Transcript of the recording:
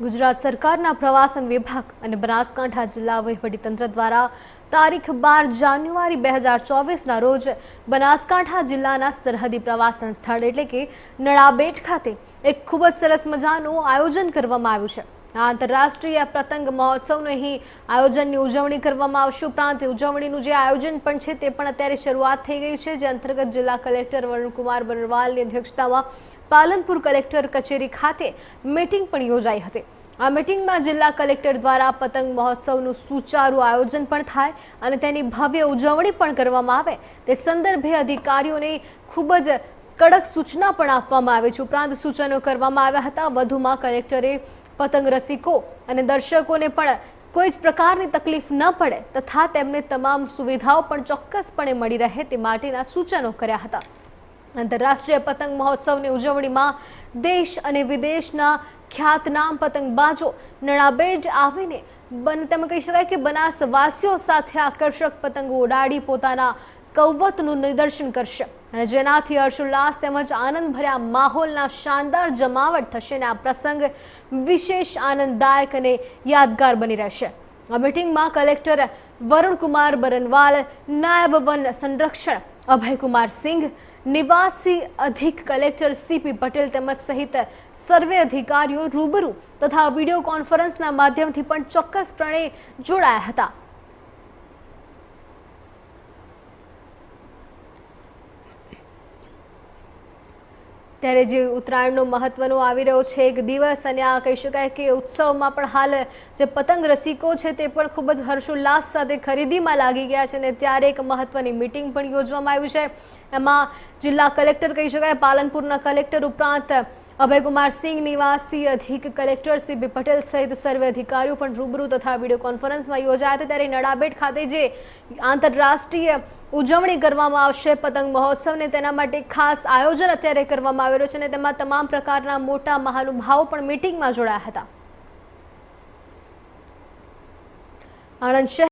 ગુજરાત સરકારના પ્રવાસન વિભાગ અને બનાસકાંઠા જિલ્લા વહીવટીતંત્ર દ્વારા તારીખ બાર જાન્યુઆરી બે હજાર ચોવીસના રોજ બનાસકાંઠા જિલ્લાના સરહદી પ્રવાસન સ્થળ એટલે કે નળાબેટ ખાતે એક ખૂબ જ સરસ મજાનું આયોજન કરવામાં આવ્યું છે. આ આંતરરાષ્ટ્રીય પતંગ મહોત્સવનું અહીં આયોજનની ઉજવણી કરવામાં આવશે. ઉપરાંત ઉજવણીનું જે આયોજન પણ છે તે પણ અત્યારે શરૂઆત થઈ ગઈ છે. જે અંતર્ગત જિલ્લા કલેક્ટર વરુણકુમાર બનરવાલની અધ્યક્ષતામાં પાલનપુર કલેક્ટર કચેરી ખાતે મીટિંગ પણ યોજાઈ હતી. આ મીટિંગમાં જિલ્લા કલેક્ટર દ્વારા પતંગ મહોત્સવનું સુચારુ આયોજન પણ થાય અને તેની ભવ્ય ઉજવણી પણ કરવામાં આવે. તે સંદર્ભે અધિકારીઓને ખૂબ જ કડક સૂચના પણ આપવામાં આવી છે. ઉપરાંત સૂચનો કરવામાં આવ્યા હતા. વધુમાં કલેક્ટરે પતંગ રસિકો અને દર્શકોને પણ કોઈ જ પ્રકારની તકલીફ ન પડે તથા તેમને તમામ સુવિધાઓ પણ ચોક્કસપણે મળી રહે તે માટેના સૂચનો કર્યા હતા. આંતરરાષ્ટ્રીય પતંગ મહોત્સવની ઉજવણીમાં દેશ અને વિદેશના ખ્યાતનામ પતંગબાજો નણાબેજ આવીને બન, તમે કહી શકાય કે બનાસવાસીઓ સાથે આકર્ષક પતંગો ઉડાડી પોતાના કૌવતનું નિદર્શન કરશે. અને જેનાથી હર્ષોલ્લાસ તેમજ આનંદભર્યા માહોલના શાનદાર જમાવટ થશે અને આ પ્રસંગ વિશેષ આનંદદાયક અને યાદગાર બની રહેશે. આ મિટિંગમાં કલેક્ટર વરુણકુમાર બરનવાલ, નાયબ વન સંરક્ષણ અભયકુમાર સિંઘ, નિવાસી અધિક કલેક્ટર સીપી પટેલ તેમજ સહિત સર્વે અધિકારીઓ રૂબરૂ તથા વીડિયો કોન્ફરન્સના માધ્યમથી પણ ચોક્કસપણે જોડાયા હતા. ત્યારે જે ઉત્તરાયણનો મહત્વનો આવી રહ્યો છે એક દિવસ અને આ કહી શકાય કે ઉત્સવમાં પણ હાલ જે પતંગ રસિકો છે તે પણ ખૂબ જ હર્ષોલ્લાસ સાથે ખરીદીમાં લાગી ગયા છે અને ત્યારે એક મહત્વની મિટિંગ પણ યોજવામાં આવ્યું છે. એમાં જિલ્લા કલેક્ટર કહી શકાય, પાલનપુરના કલેક્ટર ઉપરાંત અભયકુમાર સિંહ નિવાસી અધિક કલેક્ટર સીબી પટેલ સહિત સર્વે અધિકારીઓ પણ રૂબરૂ તથા વીડિયો કોન્ફરન્સમાં યોજાયા હતા. ત્યારે નડાબેટ ખાતે જે આંતરરાષ્ટ્રીય ઉજવણી કરવામાં આવશે પતંગ મહોત્સવને, તેના માટે ખાસ આયોજન અત્યારે કરવામાં આવેલું છે અને તેમાં તમામ પ્રકારના મોટા મહાનુભાવો પણ મીટિંગમાં જોડાયા હતા. આણંદ